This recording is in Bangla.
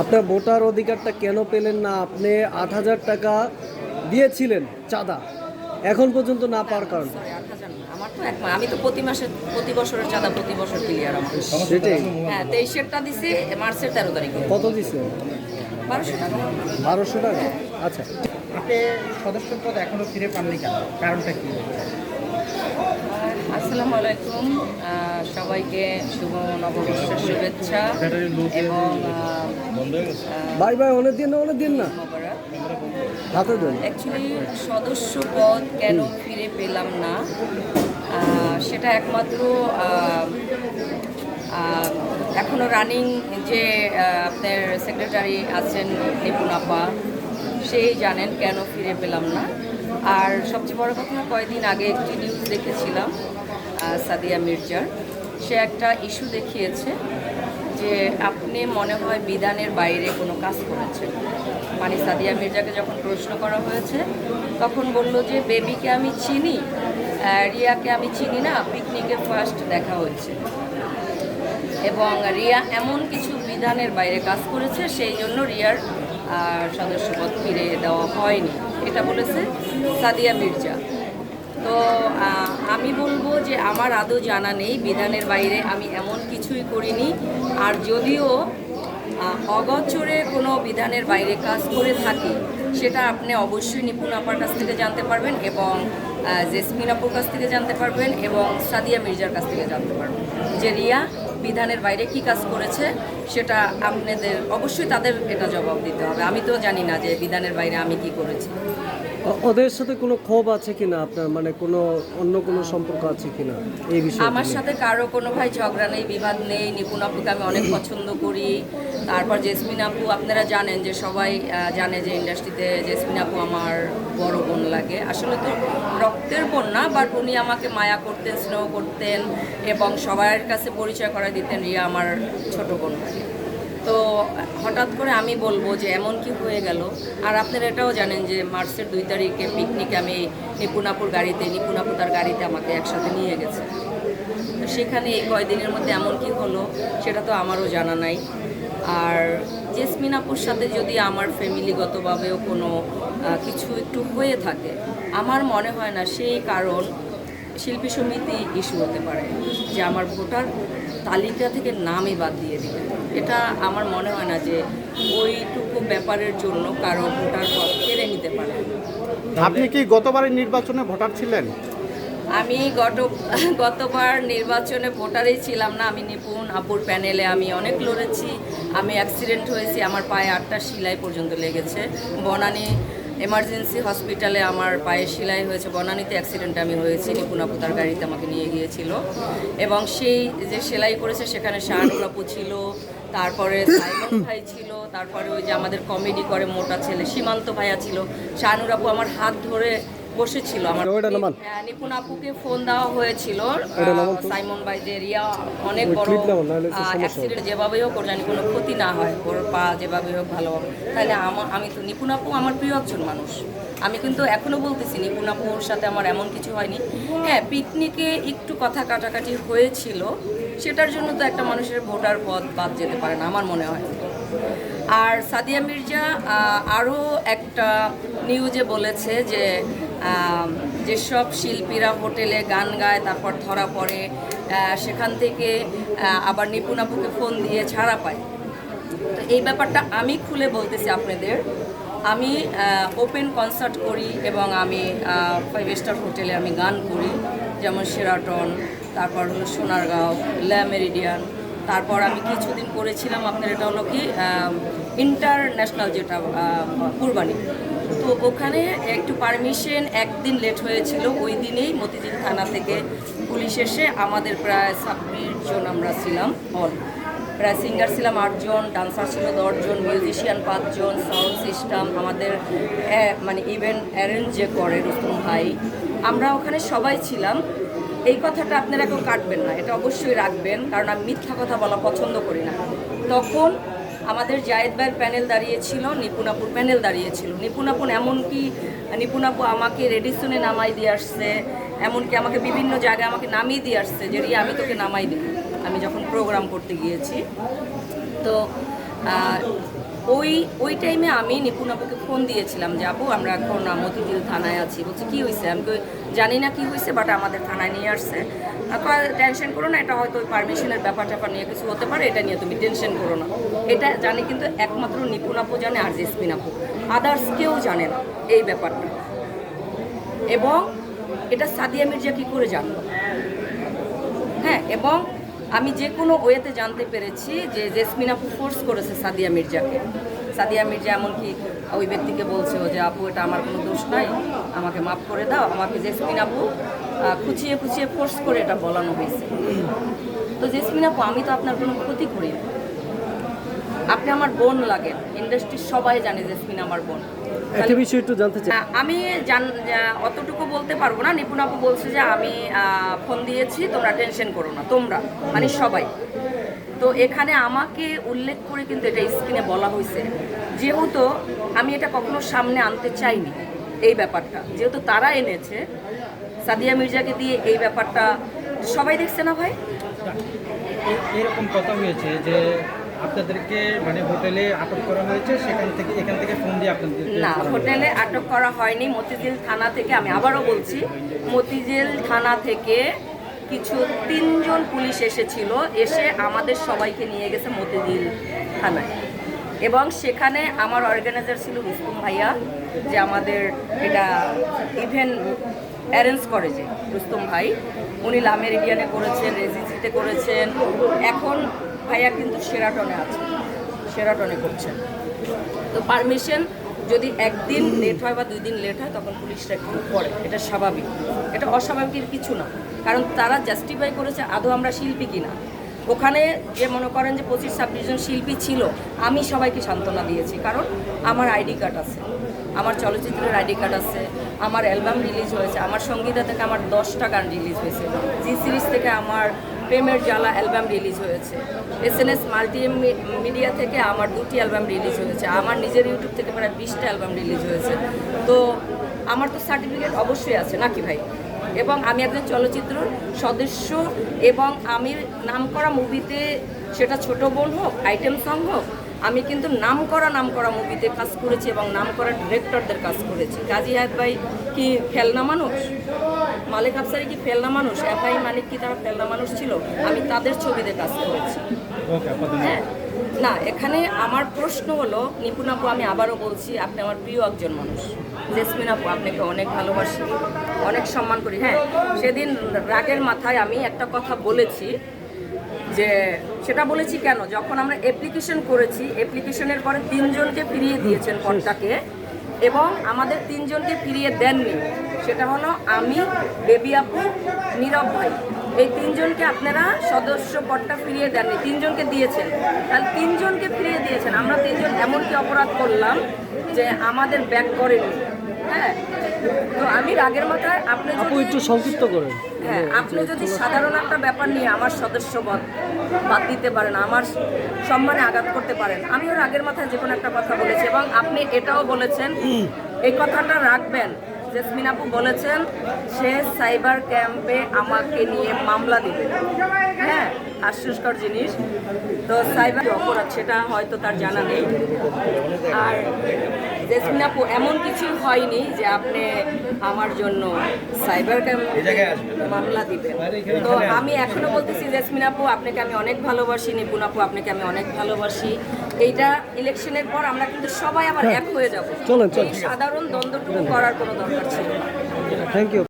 আপনার ভোটার অধিকারটা কেন পেলেন না? আপনি আট হাজার টাকা দিয়েছিলেন চাঁদা। এখন পর্যন্ত না পাওয়ার কারণ। আমার তো এক আমি তো প্রতি মাসে প্রতি বছরের চাঁদা প্রতি বছর ক্লিয়ার আমার সেটাই। হ্যাঁ তেইশেরটা দিছি মার্চের তেরো তারিখে। কত দিছে? বারোশো টাকা। বারোশো টাকা? আচ্ছা। আপনি সদস্য পদ এখনও ফিরে পাননি কেন? কারণটা কি? আসসালামু আলাইকুম। সবাইকে শুভ নববর্ষের শুভেচ্ছা এবং ভাই ভাই অনেক দিন অনেক দিন না। হাতে দেন। অ্যাকচুয়ালি সদস্য পদ কেন ফিরে পেলাম না? সেটা একমাত্র আহ, আহ, এখনও রানিং যে আপনার সেক্রেটারি আছেন নিপুণ আপা সেই জানেন কেন ফিরে পেলাম না। আর সবচেয়ে বড় কথা কয়েকদিন আগে একটি নিউজ দেখেছিলাম। সাদিয়া মির্জার। সে একটা ইস্যু দেখিয়েছে যে আপনি মনে হয় বিধানের বাইরে কোনো কাজ করেছেন। মানে সাদিয়া মির্জাকে যখন প্রশ্ন করা হয়েছে, তখন বলল যে, বেবিকে আমি চিনি রিয়াকে আমি চিনি না, পিকনিকে ফার্স্ট দেখা হয়েছে। এবং রিয়া এমন কিছু বিধানের বাইরে কাজ করেছে, সেই জন্য রিয়ার সদস্যপদ ফিরে দেওয়া হয়নি। এটা বলেছে সাদিয়া মির্জা। তো আমি বলব যে আমার আদৌ জানা নেই, বিধানের বাইরে আমি এমন কিছুই করিনি। আর যদিও অগচরে কোনো বিধানের বাইরে কাজ করে থাকি, সেটা আপনি অবশ্যই নিপুণ আপার কাছ থেকে জানতে পারবেন এবং জেসমিন আপুর কাছ থেকে জানতে পারবেন এবং সাদিয়া মির্জার কাছ থেকে জানতে পারবেন। যে রিয়া বিধানের বাইরে কি কাজ করেছে সেটা আপনাদের অবশ্যই তাদের এটা জবাব দিতে হবে। আমি তো জানি না যে বিধানের বাইরে আমি কি করেছি। ওদের সাথে কোনো ক্ষোভ আছে কিনা? আপনার মানে কোনো অন্য কোনো সম্পর্ক আছে কিনা এই বিষয়ে আমার সাথে কারও কোনো ভাই ঝগড়া নেই বিবাদ নেই। নিপুণ আপুকে আমি অনেক পছন্দ করি। তারপর জেসমিন আপু আপনারা জানেন যে সবাই জানে যে ইন্ডাস্ট্রিতে জেসমিন আপু আমার বড় বোন লাগে। আসলে তো রক্তের বোন না বাট উনি আমাকে মায়া করতেন স্নেহ করতেন এবং সবার কাছে পরিচয় করে দিতেন রিয়া আমার ছোট বোন। তো হঠাৎ করে আমি বলব যে এমন কি হয়ে গেল। আর আপনারা এটাও জানেন যে মার্চের দুই তারিখে পিকনিকে আমি নিপুণাপুর গাড়িতে নিপুণাপু তার গাড়িতে আমাকে একসাথে নিয়ে গেছে। তো সেখানে এই কয়দিনের মধ্যে এমন কি হলো সেটা তো আমারও জানা নাই। আর জেসমিন আপুর সাথে যদি আমার ফ্যামিলিগতভাবেও কোনো কিছু একটু হয়ে থাকে, আমার মনে হয় না সেই কারণ শিল্পী সমিতি ইস্যু হতে পারে। যে আমার ভোটার তালিকা থেকে নামই বাদ দিয়ে দিবে এটা আমার মনে হয় না যে ওইটুকু ব্যাপারের জন্য কারও ভোটার পদ কেড়ে নিতে পারে। আপনি কি গতবারের নির্বাচনে ভোটার ছিলেন? আমি গত গতবার নির্বাচনে ভোটারই ছিলাম না। আমি নিপুণ আপুর প্যানেলে আমি অনেক লড়েছি। আমি অ্যাক্সিডেন্ট হয়েছি। আমার পায়ে আটটা সেলাই পর্যন্ত লেগেছে। বনানী এমার্জেন্সি হসপিটালে আমার পায়ে সেলাই হয়েছে, বনানীতে অ্যাক্সিডেন্ট আমি হয়েছি, নিপুণ আপু তার গাড়িতে আমাকে নিয়ে গিয়েছিল। এবং সেই যে সেলাই করেছে, সেখানে শাহানুর আপু ছিল, তারপরে সাইমন ভাই ছিল, তারপরে ওই যে আমাদের কমেডি করে মোটা ছেলে সীমান্ত ভাইয়া ছিল। শাহানুরাপু আমার হাত ধরে বসেছিল আমার হ্যাঁ, নিপুণ আপুকে ফোন দেওয়া হয়েছিল। সাইমন ভাই যে রিয়া অনেক বড়। অ্যাক্সিডেন্ট যেভাবেই হোক ওর জানি কোনো ক্ষতি না হয়। ওর পা যেভাবে হোক ভালো হবে। তাহলে আমার আমি তো নিপুণ আপু আমার প্রিয় একজন মানুষ। আমি কিন্তু এখনও বলতেছি নিপুণ আপুর সাথে আমার এমন কিছু হয়নি। হ্যাঁ পিকনিকে একটু কথা কাটাকাটি হয়েছিল। সেটার জন্য তো একটা মানুষের ভোটার পথ বাদ যেতে পারে না আমার মনে হয়। আর সাদিয়া মির্জা আরও একটা নিউজে বলেছে যে যেসব শিল্পীরা হোটেলে গান গায়, তারপর ধরা পড়ে সেখান থেকে আবার নিপুণ আপুকে ফোন দিয়ে ছাড়া পায়। তো এই ব্যাপারটা আমি খুলে বলতেছি আপনাদের। আমি ওপেন কনসার্ট করি এবং আমি ফাইভ স্টার হোটেলে আমি গান করি। যেমন সেরাটন তারপর হলো সোনারগাঁও ল্যা মেরিডিয়ান তারপর আমি কিছুদিন করেছিলাম, আপনার এটা হলো কি ইন্টারন্যাশনাল যেটা কুরবানি। তো ওখানে একটু পারমিশন একদিন লেট হয়েছিল, ওই দিনেই মতিঝিল থানা থেকে পুলিশ এসে আমাদের প্রায় ছাব্বিশ জন আমরা ছিলাম অল প্রায় সিঙ্গার ছিলাম আটজন ডান্সার ছিল দশজন মিউজিশিয়ান পাঁচজন সাউন্ড সিস্টেম আমাদের মানে ইভেন্ট অ্যারেঞ্জ যে করে রুস্তম ভাই। আমরা ওখানে সবাই ছিলাম। এই কথাটা আপনারা কেউ কাটবেন না, এটা অবশ্যই রাখবেন, কারণ আমি মিথ্যা কথা বলা পছন্দ করি না। তখন আমাদের জায়েদ ভাইয়ের প্যানেল দাঁড়িয়েছিল, নিপুণাপুর প্যানেল দাঁড়িয়েছিল। নিপুণাপুর এমনকি, নিপুণাপু আমাকে রেডিসনে নামাই দিয়ে আসছে, এমনকি আমাকে বিভিন্ন জায়গায় আমাকে নামিয়ে দিয়ে আসছে, যে আমি তোকে নামাই দিই আমি যখন প্রোগ্রাম করতে গিয়েছি, তো ওই ওই টাইমে আমি নিপুণ আপুকে ফোন দিয়েছিলাম যে, আপু, আমরা এখন মতিঝিল থানায় আছি। বলছি, কী হয়েছে আমি জানি না কি হয়েছে বাট আমাদের থানায় নিয়ে আসছে। টেনশন করো না, এটা হয়তো ওই পারমিশনের ব্যাপার ট্যাপার নিয়ে কিছু হতে পারে, এটা নিয়ে তুমি টেনশন করো না। এটা জানে কিন্তু একমাত্র নিপুণ আপু জানে আর জেসমিন আপু। আদার্স কেউ জানে না এই ব্যাপারটা। এবং এটা সাদিয়া মির্জা কী করে জানলো? হ্যাঁ এবং আমি যে কোনো ওয়েতে জানতে পেরেছি যে জেসমিন আপু ফোর্স করেছে সাদিয়া মির্জাকে। সাদিয়া মির্জা এমনকি ওই ব্যক্তিকে বলছে যে, আপু, এটা আমার কোনো দোষ নাই, আমাকে মাফ করে দাও, আমাকে জেসমিন আপু খুঁচিয়ে খুঁচিয়ে ফোর্স করে এটা বলানো হয়েছে। তো জেসমিন আপু, আমি তো আপনার কোনো ক্ষতি করি আপনি আমার বোন লাগেন ইন্ডাস্ট্রির সবাই জানে জেসমিন আমার বোন। একটা বিষয় একটু জানতে চাই। আমি জান অতটুকু বলতে পারব না। নিপুণ আপু বলছে যে আমি ফোন দিয়েছি তোমরা টেনশন করো না তোমরা মানে সবাই। তো এখানে আমাকে উল্লেখ করে কিন্তু এটা স্ক্রিনে বলা হয়েছে। যেহেতু আমি এটা কখনো সামনে আনতে চাইনি এই ব্যাপারটা। যেহেতু তারা এনেছে সাদিয়া মির্জাকে দিয়ে এই ব্যাপারটা সবাই দেখছে না ভাই? এরকম কথা হয়েছে যে আপনাদেরকে মানে হোটেলে আটক করা হয়েছে সেখান থেকে এখান থেকে ফোন দিয়ে আপনাদের না হোটেলে আটক করা হয়নি। মতিঝিল থানা থেকে আমি আবারও বলছি মতিঝিল থানা থেকে কিছু তিনজন পুলিশ এসেছিল এসে আমাদের সবাইকে নিয়ে গেছে মতিঝিল থানায়। এবং সেখানে আমার অর্গানাইজার ছিল রুস্তুম ভাইয়া যে আমাদের এটা ইভেন্ট অ্যারেঞ্জ করে যে রুস্তুম ভাই। উনি লামের লামেরিডিয়ানে করেছেন রেজিসিতে করেছেন। এখন ভাইয়া কিন্তু সেরাটনে আছে সেরাটনে করছেন তো পারমিশন যদি একদিন লেট হয় বা দুই দিন লেট হয়, তখন পুলিশরা একটু করে। এটা স্বাভাবিক। এটা অস্বাভাবিকের কিছু না। কারণ তারা জাস্টিফাই করেছে, আদৌ আমরা শিল্পী কিনা। ওখানে যে মনে করেন যে পঁচিশ ছাব্বিশ জন শিল্পী ছিল, আমি সবাইকে সান্ত্বনা দিয়েছি। কারণ আমার আইডি কার্ড আছে। আমার চলচ্চিত্রের আইডি কার্ড আছে, আমার অ্যালবাম রিলিজ হয়েছে, আমার সঙ্গীতা থেকে আমার দশটা গান রিলিজ হয়েছে। জি সিরিজ থেকে আমার প্রেমের জ্বালা অ্যালবাম রিলিজ হয়েছে। S N S multimedia থেকে আমার দুটি অ্যালবাম রিলিজ হয়েছে, আমার নিজের ইউটিউব থেকে প্রায় বিশটা অ্যালবাম রিলিজ হয়েছে। তো আমার তো সার্টিফিকেট অবশ্যই আছে, নাকি ভাই? এবং আমি একজন চলচ্চিত্র সদস্য এবং আমি নামকরা মুভিতে সেটা ছোট বোন হোক আইটেম সং হোক আমি কিন্তু নাম করা নাম করা মুভিতে কাজ করেছি এবং নাম করা ডিরেক্টরদের কাজ করেছি। কাজী হায়াত ভাই কি ফেলনা মানুষ? মালিক আফসারি কি ফেলনা মানুষ? এফআই মালিক কি তারা ফেলনা মানুষ ছিল? আমি তাদের ছবিতে কাজ করেছি। হ্যাঁ। না এখানে আমার প্রশ্ন হলো নিপুণ আপু আমি আবারও বলছি আপনি আমার প্রিয় একজন মানুষ। জেসমিন আপু আপনাকে অনেক ভালোবাসি অনেক সম্মান করি। হ্যাঁ সেদিন রাগের মাথায় আমি একটা কথা বলেছি যে সেটা বলেছি কেন? যখন আমরা অ্যাপ্লিকেশন করেছি অ্যাপ্লিকেশনের পরে তিনজনকে ফিরিয়ে দিয়েছেন পদটাকে এবং আমাদের তিনজনকে ফিরিয়ে দেননি। সেটা হলো আমি, বেবি আপু, নীরব ভাই। এই তিনজনকে আপনারা সদস্য পদটা ফিরিয়ে দেননি, তিনজনকে দিয়েছেন। তাহলে তিনজনকে ফিরিয়ে দিয়েছেন। আমরা তিনজন এমন কি অপরাধ করলাম যে আমাদের ব্যাক করেনি। হ্যাঁ। তো আমি রাগের মাথায় আপনি আপু যদি একটু সংক্ষিপ্ত করেন। হ্যাঁ আপনি যদি সাধারণ একটা ব্যাপার নিয়ে আমার সদস্য বাদ বাদ দিতে পারেন আমার সম্মানে আঘাত করতে পারেন আমিও রাগের মাথায় যে কোনো একটা কথা বলেছি এবং আপনি এটাও বলেছেন এই কথাটা রাখবেন। জেসমিন আপু বলেছেন সে সাইবার ক্যাম্পে আমাকে নিয়ে মামলা দিবে। হ্যাঁ আশ্বাসকর জিনিস। তো সাইবার অপরাধ সেটা হয়তো তার জানা নেই। আর জেসমিন আপু এমন কিছু হয়নি যে আপনি আমার জন্য সাইবার মামলা দিবেন। তো আমি এখনও বলতেছি জেসমিন আপু আপনাকে আমি অনেক ভালোবাসি নিপুণ আপু আপনাকে আমি অনেক ভালোবাসি। এইটা ইলেকশনের পর আমরা কিন্তু সবাই আবার এক হয়ে যাব। চলেন, সাধারণ দ্বন্দ্বটুকু করার কোনো দরকার ছিল না। Thank you